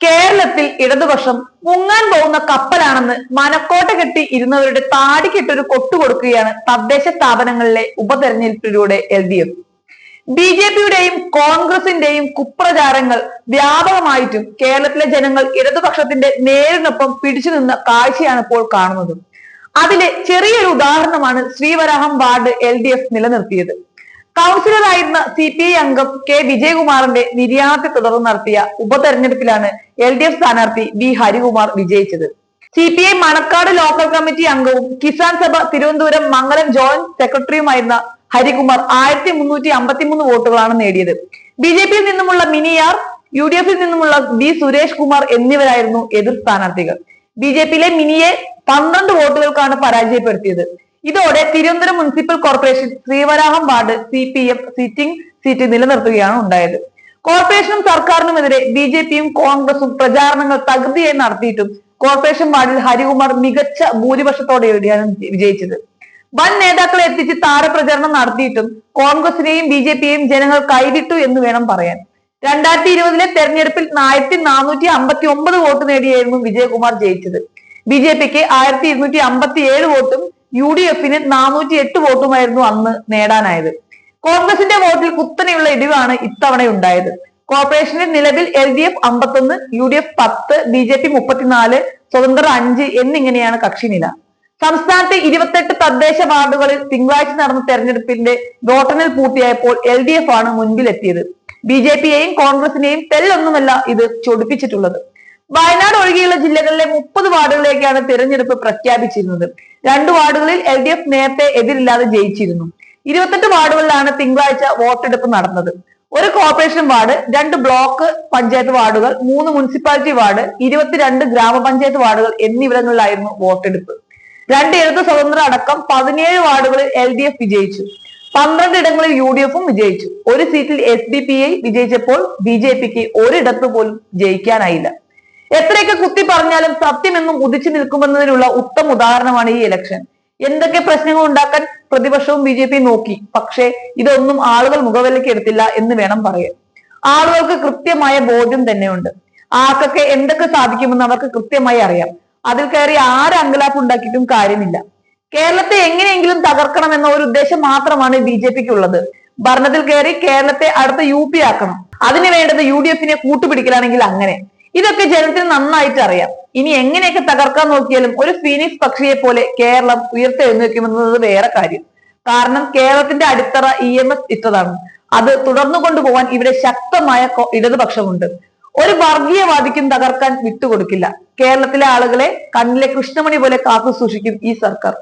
കേരളത്തിൽ ഇടതുപക്ഷം മുങ്ങാൻ പോകുന്ന കപ്പലാണെന്ന് മനക്കോട്ട കെട്ടി ഇരുന്നവരുടെ താടിക്കിട്ടൊരു കൊട്ടു കൊടുക്കുകയാണ് തദ്ദേശ സ്ഥാപനങ്ങളിലെ ഉപതെരഞ്ഞെടുപ്പിലൂടെ L D F. B J പിയുടെയും കോൺഗ്രസിന്റെയും കുപ്രചാരങ്ങൾ വ്യാപകമായിട്ടും കേരളത്തിലെ ജനങ്ങൾ ഇടതുപക്ഷത്തിന്റെ നേരിനൊപ്പം പിടിച്ചു നിന്ന കാഴ്ചയാണ് ഇപ്പോൾ കാണുന്നത്. അതിലെ ചെറിയൊരു ഉദാഹരണമാണ് Sreevaraham ward L D F നിലനിർത്തിയത്. കൗൺസിലറായിരുന്ന സി പി ഐ അംഗം കെ വിജയകുമാറിന്റെ നിര്യാണത്തെ തുടർന്ന് നടത്തിയ ഉപതെരഞ്ഞെടുപ്പിലാണ് എൽ ഡി എഫ് സ്ഥാനാർത്ഥി വി ഹരികുമാർ വിജയിച്ചത്. C P I Manacaud local committee അംഗവും കിസാൻ സഭ തിരുവനന്തപുരം മംഗലം ജോയിന്റ് സെക്രട്ടറിയുമായിരുന്ന ഹരികുമാർ ആയിരത്തി മുന്നൂറ്റി അമ്പത്തിമൂന്ന് വോട്ടുകളാണ് നേടിയത്. ബി ജെ പിയിൽ നിന്നുമുള്ള മിനിയാർ യു ഡി എഫിൽ നിന്നുമുള്ള ബി സുരേഷ് കുമാർ എന്നിവരായിരുന്നു എതിർ സ്ഥാനാർത്ഥികൾ. ബി ജെ പിയിലെ മിനിയെ പന്ത്രണ്ട് വോട്ടുകൾക്കാണ് പരാജയപ്പെടുത്തിയത്. ഇതോടെ Thiruvananthapuram municipal corporation Sreevaraham ward C P M sitting seat നിലനിർത്തുകയാണ് ഉണ്ടായത്. കോർപ്പറേഷനും സർക്കാരിനുമെതിരെ ബി ജെ പിയും കോൺഗ്രസും പ്രചാരണങ്ങൾ തകൃതിയായി നടത്തിയിട്ടും കോർപ്പറേഷൻ വാർഡിൽ ഹരികുമാർ മികച്ച ഭൂരിപക്ഷത്തോടെയാണ് വിജയിച്ചത്. വൻ നേതാക്കളെ എത്തിച്ച് താരപ്രചരണം നടത്തിയിട്ടും കോൺഗ്രസിനെയും ബി ജെ പിയെയും ജനങ്ങൾ കൈവിട്ടു എന്ന് വേണം പറയാൻ. രണ്ടായിരത്തി ഇരുപതിലെ തെരഞ്ഞെടുപ്പിൽ ആയിരത്തി നാനൂറ്റി അമ്പത്തി ഒമ്പത് വോട്ട് നേടിയായിരുന്നു വിജയകുമാർ ജയിച്ചത്. ബി ജെ പിക്ക് ആയിരത്തി ഇരുന്നൂറ്റി അമ്പത്തി ഏഴ് വോട്ടും യു ഡി എഫിന് നാനൂറ്റി എട്ട് വോട്ടുമായിരുന്നു അന്ന് നേടാനായത്. കോൺഗ്രസിന്റെ വോട്ടിൽ കുത്തനെയുള്ള ഇടിവാണ് ഇത്തവണ ഉണ്ടായത് കോർപ്പറേഷനിൽ നിലവിൽ എൽ ഡി എഫ് അമ്പത്തൊന്ന് യു ഡി എഫ് പത്ത് ബി ജെ പി മുപ്പത്തിനാല് സ്വതന്ത്ര അഞ്ച് എന്നിങ്ങനെയാണ് കക്ഷിനില. സംസ്ഥാനത്തെ ഇരുപത്തെട്ട് തദ്ദേശ വാർഡുകളിൽ തിങ്കളാഴ്ച നടന്ന തെരഞ്ഞെടുപ്പിന്റെ വോട്ടെണ്ണൽ പൂർത്തിയായപ്പോൾ എൽ ഡി എഫ് ആണ് മുൻപിലെത്തിയത്. ബി ജെ പിയെയും കോൺഗ്രസിനെയും തെല്ലൊന്നുമല്ല ഇത് ചൊടിപ്പിച്ചിട്ടുള്ളത്. വയനാട് ഒഴികെയുള്ള ജില്ലകളിലെ മുപ്പത് വാർഡുകളിലേക്കാണ് തിരഞ്ഞെടുപ്പ് പ്രഖ്യാപിച്ചിരുന്നത്. രണ്ട് വാർഡുകളിൽ എൽ ഡി എഫ് നേരത്തെ എതിരില്ലാതെ ജയിച്ചിരുന്നു. ഇരുപത്തെട്ട് വാർഡുകളിലാണ് തിങ്കളാഴ്ച വോട്ടെടുപ്പ് നടന്നത്. ഒരു കോർപ്പറേഷൻ വാർഡ് രണ്ട് ബ്ലോക്ക് പഞ്ചായത്ത് വാർഡുകൾ മൂന്ന് മുനിസിപ്പാലിറ്റി വാർഡ് ഇരുപത്തിരണ്ട് ഗ്രാമപഞ്ചായത്ത് വാർഡുകൾ എന്നിവിടങ്ങളിലായിരുന്നു വോട്ടെടുപ്പ്. രണ്ട് ഇടത് സ്വതന്ത്ര അടക്കം പതിനേഴ് വാർഡുകളിൽ എൽ ഡി എഫ് വിജയിച്ചു. പന്ത്രണ്ട് ഇടങ്ങളിൽ യു ഡി എഫും വിജയിച്ചു. ഒരു സീറ്റിൽ എസ് ഡി പി ഐ വിജയിച്ചപ്പോൾ ബി ജെ പിക്ക് ഒരിടത്ത് പോലും ജയിക്കാനായില്ല. എത്രയൊക്കെ കുത്തി പറഞ്ഞാലും സത്യമെന്നും ഉദിച്ചു നിൽക്കുമെന്നതിനുള്ള ഉത്തമ ഉദാഹരണമാണ് ഈ ഇലക്ഷൻ എന്തൊക്കെ പ്രശ്നങ്ങൾ ഉണ്ടാക്കാൻ പ്രതിപക്ഷവും ബി ജെ പി നോക്കി. പക്ഷേ ഇതൊന്നും ആളുകൾ മുഖവിലയ്ക്ക് എടുത്തില്ല എന്ന് വേണം പറയാൻ. ആളുകൾക്ക് കൃത്യമായ ബോധ്യം തന്നെയുണ്ട്. ആർക്കൊക്കെ എന്തൊക്കെ സാധിക്കുമെന്ന് അവർക്ക് കൃത്യമായി അറിയാം. അതിൽ കയറി ആര് അങ്കലാപ്പ് ഉണ്ടാക്കിയിട്ടും കാര്യമില്ല. കേരളത്തെ എങ്ങനെയെങ്കിലും തകർക്കണം എന്ന ഒരു ഉദ്ദേശം മാത്രമാണ് ബി ജെ പിക്ക് ഉള്ളത് ഭരണത്തിൽ കയറി കേരളത്തെ അടുത്ത യു പി ആക്കണം. അതിന് വേണ്ടത് യു ഡി എഫിനെ കൂട്ടുപിടിക്കലാണെങ്കിൽ അങ്ങനെ. ഇതൊക്കെ ജനത്തിന് നന്നായിട്ട് അറിയാം. ഇനി എങ്ങനെയൊക്കെ തകർക്കാൻ നോക്കിയാലും ഒരു ഫീനിക്സ് പക്ഷിയെ പോലെ കേരളം ഉയർത്തെഴുന്നേക്കുമെന്നത് വേറെ കാര്യം. കാരണം കേരളത്തിന്റെ അടിത്തറ ഇ എം എസ് ഇട്ടതാണ്. അത് തുടർന്നു കൊണ്ടുപോകാൻ ഇവിടെ ശക്തമായ ഇടതുപക്ഷമുണ്ട്. ഒരു വർഗീയവാദിക്കും തകർക്കാൻ വിട്ടുകൊടുക്കില്ല. കേരളത്തിലെ ആളുകളെ കണ്ണിലെ കൃഷ്ണമണി പോലെ കാത്തു സൂക്ഷിക്കും ഈ സർക്കാർ.